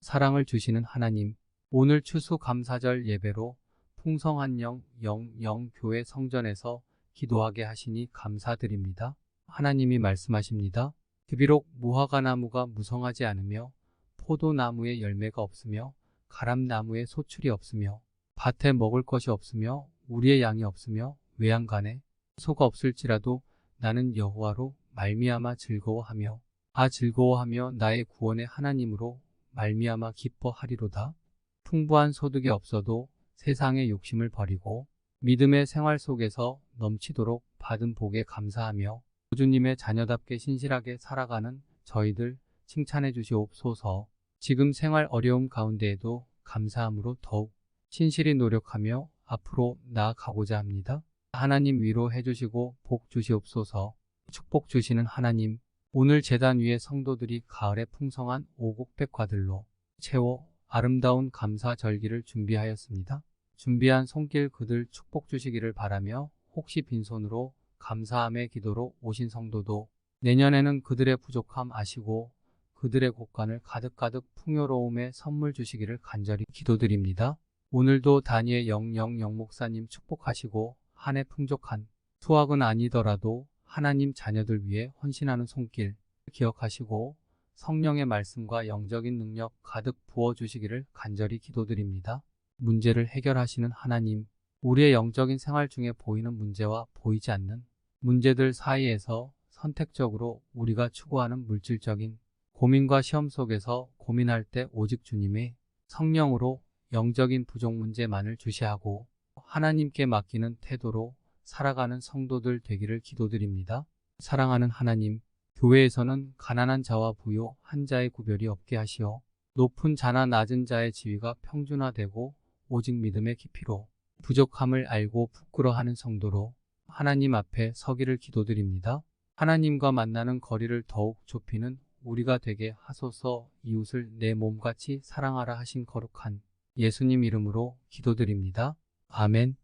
사랑을 주시는 하나님, 오늘 추수감사절 예배로 풍성한 영, 영, 영 교회 성전에서 기도하게 하시니 감사드립니다. 하나님이 말씀하십니다. 비록 무화과 나무가 무성하지 않으며 포도나무에 열매가 없으며 가람나무에 소출이 없으며 밭에 먹을 것이 없으며 우리의 양이 없으며 외양간에 소가 없을지라도 나는 여호와로 말미암아 즐거워하며 아 즐거워하며 나의 구원의 하나님으로 말미암아 기뻐하리로다. 풍부한 소득이 없어도 세상의 욕심을 버리고 믿음의 생활 속에서 넘치도록 받은 복에 감사하며 주님의 자녀답게 신실하게 살아가는 저희들 칭찬해 주시옵소서. 지금 생활 어려움 가운데에도 감사함으로 더욱 신실히 노력하며 앞으로 나아가고자 합니다. 하나님 위로해 주시고 복 주시옵소서. 축복 주시는 하나님, 오늘 재단 위에 성도들이 가을의 풍성한 오곡백과들로 채워 아름다운 감사 절기를 준비하였습니다. 준비한 손길 그들 축복 주시기를 바라며 혹시 빈손으로 감사함의 기도로 오신 성도도 내년에는 그들의 부족함 아시고 그들의 곳간을 가득가득 풍요로움에 선물 주시기를 간절히 기도드립니다. 오늘도 다니엘 영영 영 목사님 축복하시고 한 해 풍족한 수확은 아니더라도 하나님 자녀들 위해 헌신하는 손길 기억하시고 성령의 말씀과 영적인 능력 가득 부어주시기를 간절히 기도드립니다. 문제를 해결하시는 하나님, 우리의 영적인 생활 중에 보이는 문제와 보이지 않는 문제들 사이에서 선택적으로 우리가 추구하는 물질적인 고민과 시험 속에서 고민할 때 오직 주님의 성령으로 영적인 부족 문제만을 주시하고 하나님께 맡기는 태도로 살아가는 성도들 되기를 기도드립니다. 사랑하는 하나님, 교회에서는 가난한 자와 부요 한 자의 구별이 없게 하시어 높은 자나 낮은 자의 지위가 평준화되고 오직 믿음의 깊이로 부족함을 알고 부끄러하는 성도로 하나님 앞에 서기를 기도드립니다. 하나님과 만나는 거리를 더욱 좁히는 우리가 되게 하소서 이웃을 내 몸같이 사랑하라 하신 거룩한 예수님 이름으로 기도드립니다. 아멘.